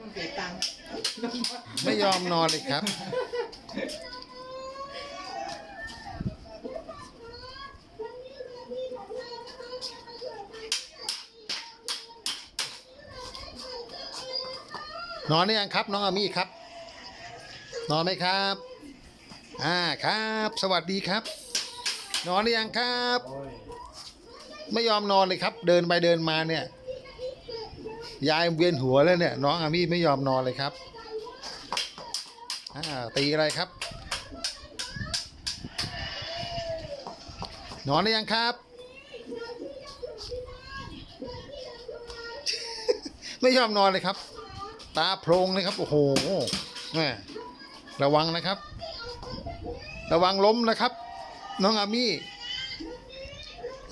ต้องเสียตังค์ไม่ยอมนอนเลยครับ นอนหรือยังครับ น้องอามี่ครับ นอนไหมครับ อ่าครับ สวัสดีครับ นอนหรือยังครับ ไม่ยอมนอนเลยครับ เดินไปเดินมาเนี่ย ยายเวียนหัวแล้วเนี่ย น้องอามี่ไม่ยอมนอนเลยครับอ่าตีอะไรครับ นอนหรือยังครับ ไม่ยอมนอนเลยครับ ตาโพรงเลยครับ โอ้โหแม่ระวังนะครับ ระวังล้มนะครับ น้องอามี่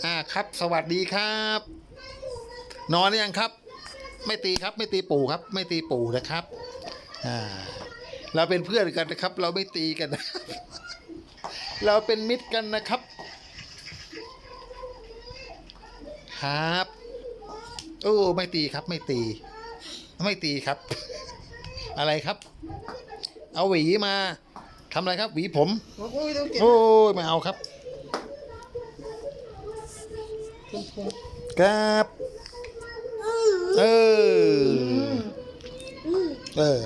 อ่าครับ สวัสดีครับ นอนหรือยังครับ ไม่ตีครับ ไม่ตีปู่ครับ ไม่ตีปู่นะครับ อ่า เราเป็นเพื่อนกันนะครับ เราไม่ตีกันนะครับเราเป็นมิตรกันนะครับ ครับโอ้ไม่ตีครับ ไม่ตี ไม่ตีครับ อะไรครับ เอาหวีมาทำอะไรครับ หวีผม โอ้ยต้องเก็บโอ้ยไม่เอาครับคุณครูครับ เออ เออ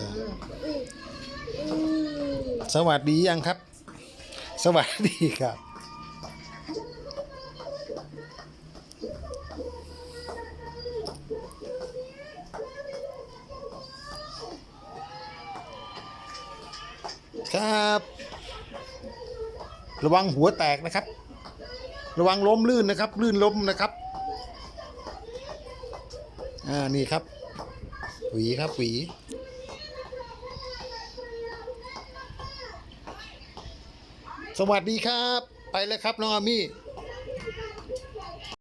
สวัสดียังครับ สวัสดีครับ ครับ ระวังหัวแตกนะครับ ระวังล้มลื่นนะครับ ลื่นล้มนะครับ อ่า นี่ครับ หวีครับหวีสวัสดีครับ ไปเลยครับน้องอามี่